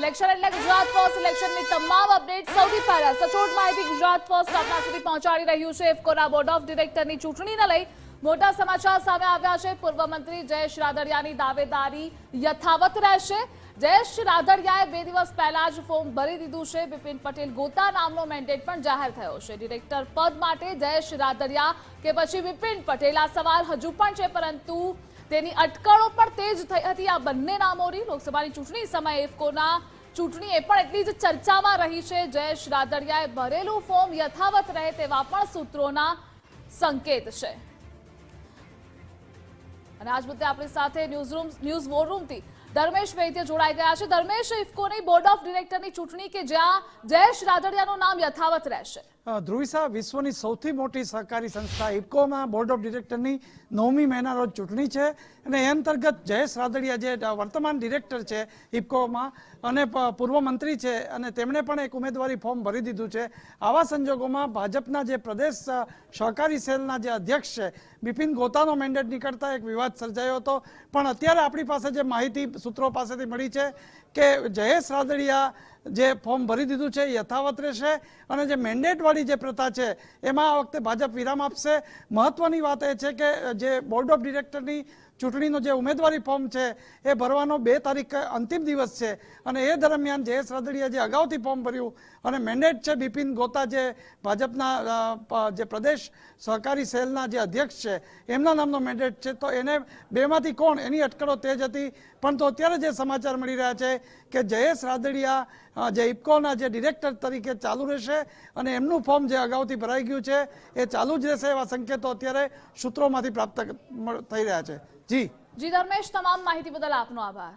Election એટલે Gujarat first ઇલેક્શનની તમામ update સૌથી પહેલા સચોટ માહિતી ગુજરાત ફર્સ્ટ આપના સુધી પહોંચાડી રહ્યું છે. ઇફકોના બોર્ડ ઓફ ડિરેક્ટરની ચૂંટણીને લઈ મોટા સમાચાર સામે આવ્યા છે. પૂર્વ મંત્રી જયેશ રાદડિયાની દાવેદારી યથાવત રહેશે. જયેશ રાદડિયાએ બે દિવસ પહેલા જ ફોર્મ ભરી દીધું છે. બિપિન પટેલ ગોતા નામનો મેન્ડેટ પણ જાહેર થયો છે. ડિરેક્ટર પદ માટે જયેશ રાદડિયા કે પછી બિપિન પટેલ આ સવાલ હજુ પણ છે, પરંતુ તેની અટકળો પણ તેજ થઈ હતી. આ બંને નામોની લોકસભાની ચૂંટણી સમયે ઇફકોના ચૂંટણી એ પણ એટલી જ ચર્ચામાં રહી છે. જયેશ રાદડિયાએ ભરેલું ફોર્મ યથાવત રહે તેવા પણ સૂત્રોના સંકેત છે. અને આજ મુદ્દે આપણી સાથે ન્યૂઝ રૂમ ન્યૂઝ વોર રૂમથી ધર્મેશ વૈદ્ય જોડાઈ ગયા છે. ધર્મેશ, ઇફકોની બોર્ડ ઓફ ડિરેક્ટરની ચૂંટણી કે જ્યાં જયેશ રાદડિયાનું નામ યથાવત રહેશે? ધ્રુવિસા વિશ્વની સૌથી મોટી સહકારી સંસ્થા ઇફકોમાં બોર્ડ ઓફ ડિરેક્ટરની નવમી મહિના રોજ ચૂંટણી છે અને એ અંતર્ગત જયેશ રાદડિયા જે વર્તમાન ડિરેક્ટર છે ઇફકોમાં અને પૂર્વ મંત્રી છે અને તેમણે પણ એક ઉમેદવારી ફોર્મ ભરી દીધું છે. આવા સંજોગોમાં ભાજપના જે પ્રદેશ સહકારી સેલના જે અધ્યક્ષ છે, બિપિન ગોતાનો મેન્ડેટ નીકળતા એક વિવાદ સર્જાયો હતો. પણ અત્યારે આપણી પાસે જે માહિતી સૂત્રો પાસેથી મળી છે કે જયેશ રાદડિયા જે ફોર્મ ભરી દીધું છે યથાવત રહેશે અને જે મેન્ડેટવાળી જે પ્રથા છે, એમાં આ વખતે ભાજપ વિરામ આપશે. મહત્વની વાત એ છે કે જે બોર્ડ ઓફ ડિરેક્ટરની ચૂંટણીનો જે ઉમેદવારી ફોર્મ છે, એ ભરવાનો બે તારીખ અંતિમ દિવસ છે. અને એ દરમિયાન જયેશ રાદડીયા જે અગાઉથી ફોર્મ ભર્યું અને મેન્ડેટ છે બિપિન ગોતા જે ભાજપના જે પ્રદેશ સહકારી સેલના જે અધ્યક્ષ છે, એમના નામનો મેન્ડેટ છે. તો એને બેમાંથી કોણ? એની અટકળો તેજ હતી. પણ તો અત્યારે જે સમાચાર મળી રહ્યા છે કે જયેશ રાદડિયા જે ઇફકોના જે ડિરેક્ટર તરીકે ચાલુ રહેશે અને એમનું ફોર્મ જે અગાઉથી ભરાઈ ગયું છે, એ ચાલુ જ રહેશે એવા સંકેતો અત્યારે સૂત્રોમાંથી પ્રાપ્ત થઈ રહ્યા છે. જી. જી, ધર્મેશ, તમામ માહિતી બદલ આપનો આભાર.